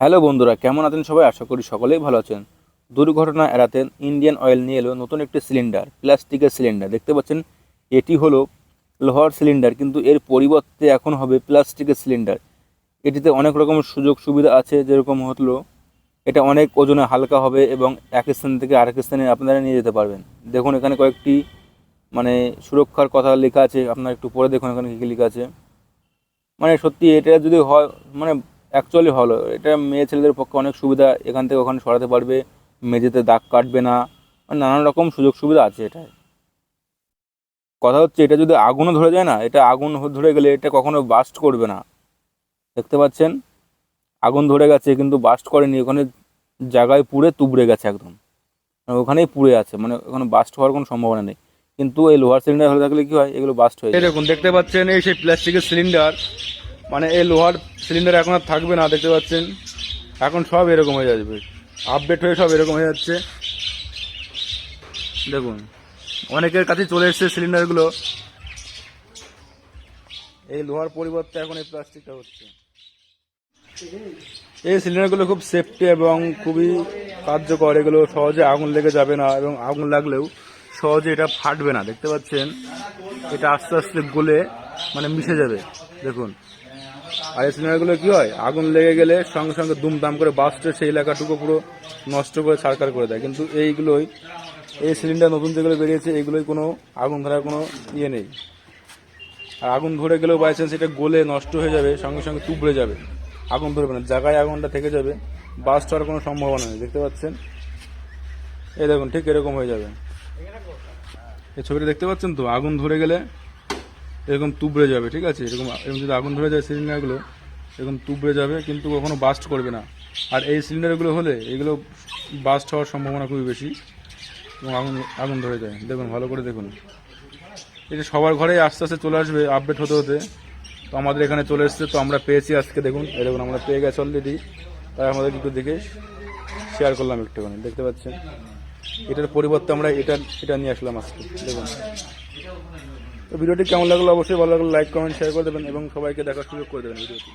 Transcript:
Hello বন্ধুরা, কেমন আছেন সবাই? আশা করি সকলেই ভালো আছেন। দুর্ঘটনা এড়াতে ইন্ডিয়ান অয়েল নিয়ে এলো নতুন একটি সিলিন্ডার প্লাস্টিকের সিলিন্ডার দেখতে পাচ্ছেন, এটি হলো লোহার সিলিন্ডার কিন্তু এর পরিবর্তে এখন হবে প্লাস্টিকের সিলিন্ডার এটিতে অনেক রকম সুযোগ সুবিধা আছে, যেরকম হলো, এটা অনেক ওজনে হালকা হবে এবং এক স্থান থেকে আরেক স্থানে আপনারা নিয়ে যেতে পারবেন। দেখুন, এখানে কয়েকটি মানে সুরক্ষার কথা লেখা আছে। আপনারা একটু পরে দেখুন, এখানে কী কী লেখা আছে। মানে সত্যি এটা যদি হয় মানে অ্যাকচুয়ালি ভালো। এটা মেয়ে ছেলেদের পক্ষে অনেক সুবিধা, এখান থেকে ওখানে সরাতে পারবে, মেঝেতে দাগ কাটবে না, নানান রকম সুযোগ সুবিধা আছে এটায়। কথা হচ্ছে, এটা যদি আগুনও ধরে যায় না, এটা আগুন ধরে গেলে এটা কখনো বাস্ট করবে না। দেখতে পাচ্ছেন? আগুন ধরে গেছে, কিন্তু বাস্ট করেনি, ওখানে জায়গায় পুড়ে তুবড়ে গেছে একদম। মানে ওখানেই পুড়ে আছে মানে ওখানে বাস্ট হওয়ার কোনো সম্ভাবনা নেই। কিন্তু এই লোহার সিলিন্ডার হলে থাকলে কি হয়? এগুলো বাস্ট হয়ে দেখুন, দেখতে পাচ্ছেন, এই সেই প্লাস্টিকের সিলিন্ডার মানে এই লোহার সিলিন্ডার এখন আর থাকবে না, দেখতে পাচ্ছেন। এখন সব এরকম হয়ে যাবে আপডেট হয়ে সব এরকম হয়ে যাচ্ছে। দেখুন, অনেকের কাছে চলে এসছে সিলিন্ডারগুলো এই লোহার পরিবর্তে এখন এই প্লাস্টিকটা হচ্ছে। এই সিলিন্ডারগুলো খুব সেফটি এবং খুবই কার্যকর। এগুলো সহজে আগুন লেগে যাবে না এবং আগুন লাগলেও সহজে এটা ফাটবে না, দেখতে পাচ্ছেন? এটা আস্তে আস্তে গলে মানে মিশে যাবে, দেখুন। আর এই সিলিন্ডারগুলো কি হয়? আগুন লেগে গেলে সঙ্গে সঙ্গে দুমদাম করে বাস্টে সেই এলাকাটুকু পুরো নষ্ট করে ছাড়কার করে দেয়। কিন্তু এইগুলোই, এই সিলিন্ডার নতুন যেগুলো বেরিয়েছে, এইগুলোই কোনো আগুন ধরার কোনো ইয়ে নেই। আর আগুন ধরে গেলেও বাই চান্স এটা গলে নষ্ট হয়ে যাবে, সঙ্গে সঙ্গে তুবড়ে যাবে। আগুন ধরবে না, জায়গায় আগুনটা থেকে যাবে, বাস্ট হওয়ার কোনো সম্ভাবনা নেই, দেখতে পাচ্ছেন? এই দেখুন, ঠিক এরকম হয়ে যাবে। এই ছবিটা দেখতে পাচ্ছেন তো? আগুন ধরে গেলে এরকম তুবড়ে যাবে, ঠিক আছে? এরকম এরকম যদি আগুন ধরে যায় সিলিন্ডারগুলো, এরকম তুবড়ে যাবে, কিন্তু কখনো বাস্ট করবে না। আর এই সিলিন্ডারগুলো হলে এগুলো বাস্ট হওয়ার সম্ভাবনা খুবই বেশি এবং আগুন আগুন ধরে যায়। দেখুন, ভালো করে দেখুন। এটা সবার ঘরেই আস্তে আস্তে চলে আসবে আপডেট হতে হতে। তো আমাদের এখানে চলে এসছে, তো আমরা পেয়েছি আজকে, দেখুন। দেখুন, আমরা পেয়ে গেছি অলরেডি তাই আমাদের একটু দেখে শেয়ার করলাম একটুখানি। দেখতে পাচ্ছেন? এটার পরিবর্তে আমরা এটা এটা নিয়ে আসলাম আজকে, দেখুন। তো ভিডিওটি কেমন লাগল অবশ্যই ভালো লাগল লাইক কমেন্ট শেয়ার করে দেবেন এবং সবাইকে দেখার সুযোগ করে দেবেন ভিডিওটি।